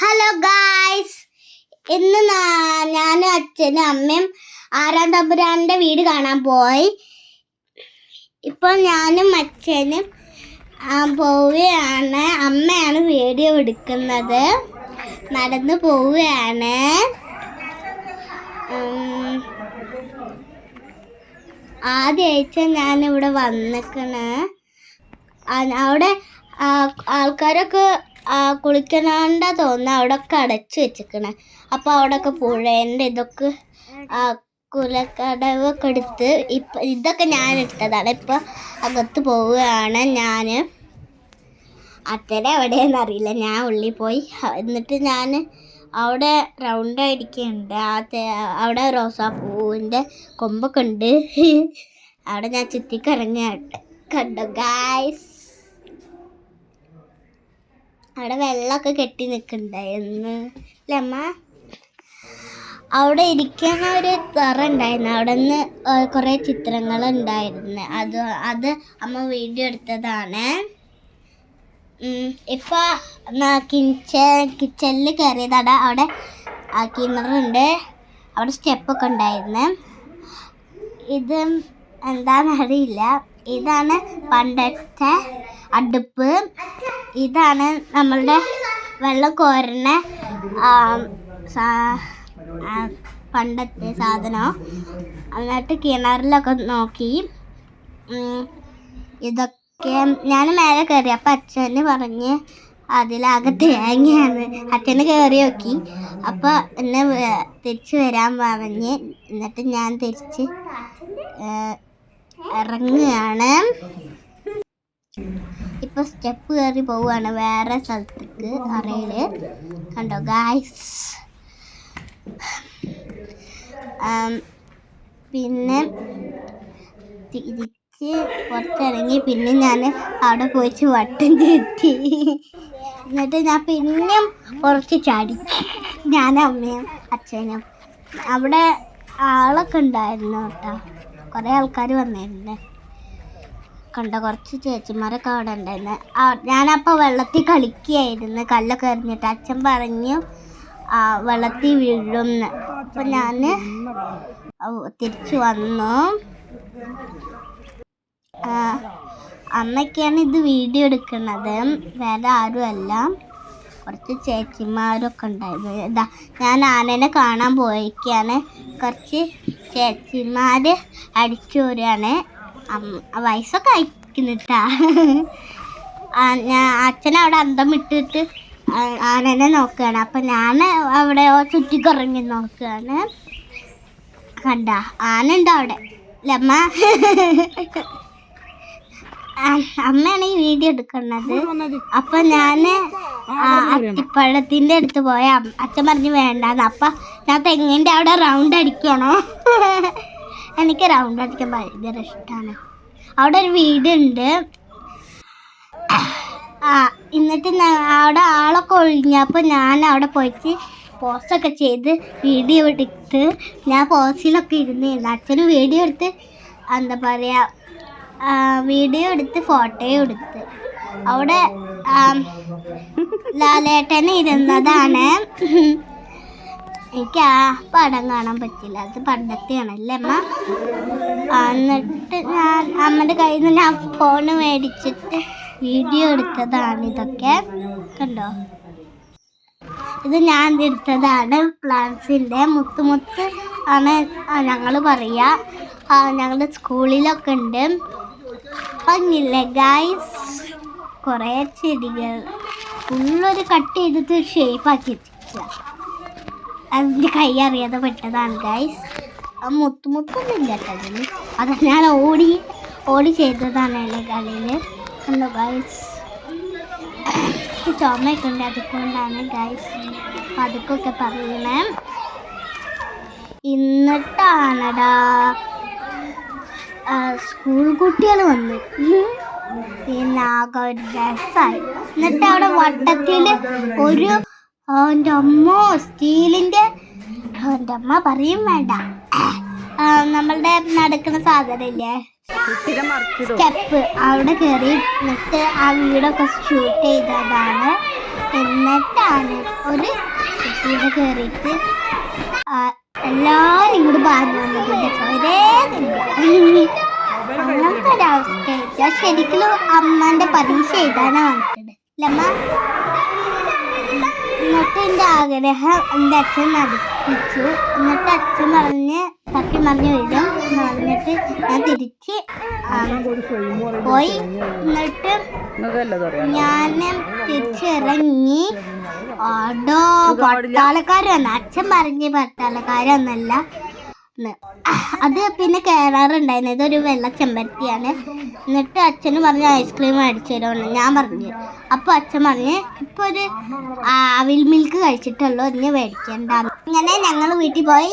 Hello guys ഇന്ന് ഞാനും അച്ഛനും അമ്മയും ആറാം തമ്പുരാന്റെ വീട് കാണാൻ പോയി. ഇപ്പോൾ ഞാനും അച്ഛനും പോവുകയാണ്. അമ്മയാണ് വീഡിയോ എടുക്കുന്നത്. നടന്നു പോവുകയാണ്. ആദ്യമായിട്ട് ഞാനിവിടെ വന്നിക്കണ്. അവിടെ ആൾക്കാരൊക്കെ കുളിക്കണോണ്ടാ തോന്നുന്നു. അവിടെ ഒക്കെ അടച്ചു വെച്ചിക്കണേ അപ്പൊ അവിടെ ഒക്കെ പുഴേന്റെ ഇതൊക്കെ കുലക്കടവൊക്കെ എടുത്ത് ഇപ്പൊ ഇതൊക്കെ ഞാൻ എടുത്തതാണ് ഇപ്പൊ അകത്ത് പോവുകയാണ് ഞാൻ. അച്ഛനെ എവിടെയെന്ന് അറിയില്ല. ഞാൻ ഉള്ളിൽ പോയി. എന്നിട്ട് ഞാൻ അവിടെ റൗണ്ട് അടിക്കുന്നുണ്ട് ആ അവിടെ റോസാപ്പൂവിന്റെ കൊമ്പൊക്കെ ഉണ്ട്. അവിടെ ഞാൻ ചുറ്റിക്കറങ്ങ കണ്ടു. ഗായ്സ് അവിടെ വെള്ളമൊക്കെ കെട്ടി നിൽക്കുന്നുണ്ടായിരുന്നു അല്ലേ അമ്മ? അവിടെ ഇരിക്കുന്ന ഒരു തറ ഉണ്ടായിരുന്നു. അവിടെ നിന്ന് കുറേ ചിത്രങ്ങൾ ഉണ്ടായിരുന്നു. അത് അത് അമ്മ വീഡിയോ എടുത്തതാണ്. ഉം, ഇപ്പൊ കിച്ചൺ കിച്ചണിൽ കയറിയതാണ് അവിടെ കിണറുണ്ട്. അവിടെ സ്റ്റെപ്പൊക്കെ ഉണ്ടായിരുന്നു. ഇത് എന്താണെന്ന് അറിയില്ല. ഇതാണ് പണ്ടത്തെ അടുപ്പ്. ഇതാണ് നമ്മളുടെ വെള്ളം പണ്ടത്തെ സാധനം. എന്നിട്ട് കിണറിലൊക്കെ നോക്കി. ഇതൊക്കെ ഞാൻ മേലെ കയറി അപ്പം അച്ഛന് പറഞ്ഞ് അതിലാകെ തേങ്ങയാണ് അച്ഛന് കയറി നോക്കി. അപ്പോൾ എന്നെ തിരിച്ച് വരാൻ പറഞ്ഞ് എന്നിട്ട് ഞാൻ തിരിച്ച് ഇറങ്ങുകയാണ്. ഇപ്പൊ സ്റ്റെപ്പ് കയറി പോവുകയാണ് വേറെ സ്ഥലത്തേക്ക് അറയിൽ. കണ്ടോ ഗായ്സ് പിന്നെ തിരിച്ച് പുറത്തിറങ്ങി പിന്നെ ഞാൻ അവിടെ പോയിച്ച് വട്ടം ചെത്തി എന്നിട്ട് ഞാൻ പിന്നെയും കുറച്ച് ചാടി. ഞാൻ അമ്മയും അച്ഛനും. അവിടെ ആളൊക്കെ ഉണ്ടായിരുന്നു കേട്ടോ. കുറേ ആൾക്കാർ വന്നിരുന്നു. കണ്ട കുറച്ച് ചേച്ചിമാരൊക്കെ അവിടെ ഉണ്ടായിരുന്നു ഞാനപ്പോൾ വെള്ളത്തിൽ കളിക്കുകയായിരുന്നു കല്ലൊക്കെ എറിഞ്ഞിട്ട് അച്ഛൻ പറഞ്ഞു വെള്ളത്തിൽ വീഴുമെന്ന് അപ്പം ഞാൻ തിരിച്ചു വന്നു. അന്നൊക്കെയാണ് ഇത് വീഡിയോ എടുക്കുന്നത് വേറെ ആരുമല്ല. കുറച്ച് ചേച്ചിമാരൊക്കെ ഉണ്ടായിരുന്നു. ഇതാ ഞാൻ ആനനെ കാണാൻ പോയിക്കാണ്. കുറച്ച് ചേച്ചിമാർ അടിച്ചു വരികയാണ്. അമ്മ വയസ്സൊക്കെ അയക്കുന്നിട്ടാ ഞാൻ അച്ഛനവിടെ അന്തം വിട്ടിട്ട് ആ- ആനനെ നോക്കുകയാണ് അപ്പം ഞാൻ അവിടെ ചുറ്റിക്കറങ്ങി നോക്കുകയാണ് കണ്ട ആന ഉണ്ടോ അവിടെ ലമ്മ അമ്മയാണ് ഈ വീഡിയോ എടുക്കുന്നത്. അപ്പൊ ഞാൻ അത്തിപ്പഴത്തിന്റെ അടുത്ത് പോയ അച്ഛൻ പറഞ്ഞു വേണ്ടാന്ന്. അപ്പൊ ഞാൻ തെങ്ങിന്റെ അവിടെ റൗണ്ട് അടിക്കണോ? എനിക്ക് റൗണ്ട് അടിക്കാൻ ഭയങ്കര ഇഷ്ടമാണ് അവിടെ ഒരു വീടുണ്ട്. ആ എന്നിട്ട് അവിടെ ആളൊക്കെ ഒഴിഞ്ഞപ്പോൾ ഞാൻ അവിടെ പോയിട്ട് പോസ്റ്റൊക്കെ ചെയ്ത് വീഡിയോ എടുത്ത് ഞാൻ പോസ്റ്റിലൊക്കെ ഇരുന്നിരുന്നു അച്ഛന് വീഡിയോ എടുത്ത് എന്താ പറയുക വീഡിയോ എടുത്ത് ഫോട്ടോയും എടുത്ത്. അവിടെ ലാലേട്ടൻ ഇരുന്നതാണ്. എനിക്ക് ആ പടം കാണാൻ പറ്റില്ല. അത് പണ്ടത്തെയാണല്ലേ അമ്മ? എന്നിട്ട് ഞാൻ അമ്മയുടെ കയ്യിൽ നിന്ന് ഞാൻ ഫോണ് മേടിച്ചിട്ട് വീഡിയോ എടുത്തതാണ് ഇതൊക്കെ. കണ്ടോ? ഇത് ഞാൻ എടുത്തതാണ് പ്ലാന്റ്സിന്റെ മുത്തുമുത്ത് ആണ് ഞങ്ങൾ പറയുക ഞങ്ങളുടെ സ്കൂളിലൊക്കെ ഉണ്ട്. പറഞ്ഞില്ലേ ഗായ്സ് കുറേ ചെടികൾ. ഫുള്ളൊരു കട്ട് ചെയ്തിട്ട് ഷേപ്പാക്കി വെച്ചിട്ടില്ല അതിന്റെ കൈ അറിയാതെ പെട്ടതാണ് ഗൈസ് മുത്തുമുത്തൊന്നും മുത്തു മുത്തൊന്നുമില്ല അതിന്. അത് ഞാൻ ഓടി ഓടി ചെയ്തതാണ് എന്റെ കളിയിൽ എന്തോ ഗൈസ് ചുമയൊക്കെ ഉണ്ട് അതുകൊണ്ടാണ് ഗൈസ് പതുക്കൊക്കെ പറയണേ ഇന്നിട്ടാണടാ സ്കൂൾ കുട്ടികൾ വന്നു. പിന്നെ ആകെ ഒരു രസമായി എന്നിട്ട് അവിടെ വട്ടത്തിൽ ഒരു ആ, എന്റെ അമ്മ സ്റ്റീലിന്റെ അവന്റെ അമ്മ പറയും വേണ്ട. നമ്മളുടെ നടക്കുന്ന സാധനമില്ലേ? സ്റ്റെപ്പ് അവിടെ കയറി എന്നിട്ട് ആ വീടൊക്കെ ഷൂട്ട് ചെയ്തതാണ്. എന്നിട്ടാണ് ഒരു കുട്ടിയുടെ കയറിയിട്ട് എല്ലാവരും ഇങ്ങോട്ട് പറഞ്ഞു വന്നിട്ടുണ്ട് ഒരേ അങ്ങനത്തെ ഒരവസ്ഥ ശരിക്കും അമ്മന്റെ പരീക്ഷ എഴുതാനാണ് വന്നിട്ടുണ്ട് അല്ലമ്മ എന്നിട്ട് എന്റെ ആഗ്രഹം എന്റെ അച്ഛൻ നടത്തിച്ചു എന്നിട്ട് അച്ഛൻ പറഞ്ഞ് തട്ടി മറിഞ്ഞ് വരും എന്ന് പറഞ്ഞിട്ട് ഞാൻ തിരിച്ച് പോയി. എന്നിട്ട് ഞാൻ തിരിച്ചിറങ്ങി. ആടോ പട്ടാളക്കാർ വന്നു. അച്ഛൻ പറഞ്ഞ് പട്ടാളക്കാരൊന്നല്ല. ന്ന്. അത് പിന്നെ കയറാറുണ്ടായിരുന്നു ഇതൊരു വെള്ള ചെമ്പരത്തിയാണ്. എന്നിട്ട് അച്ഛന് പറഞ്ഞ് ഐസ്ക്രീം മേടിച്ചു തരുമെന്ന് ഞാൻ പറഞ്ഞു. അപ്പോൾ അച്ഛൻ പറഞ്ഞ് ഇപ്പോൾ ഒരു ആവിൽ മിൽക്ക് കഴിച്ചിട്ടുള്ളൂ ഇനി മേടിക്കണ്ട. ഇങ്ങനെ ഞങ്ങൾ വീട്ടിൽ പോയി.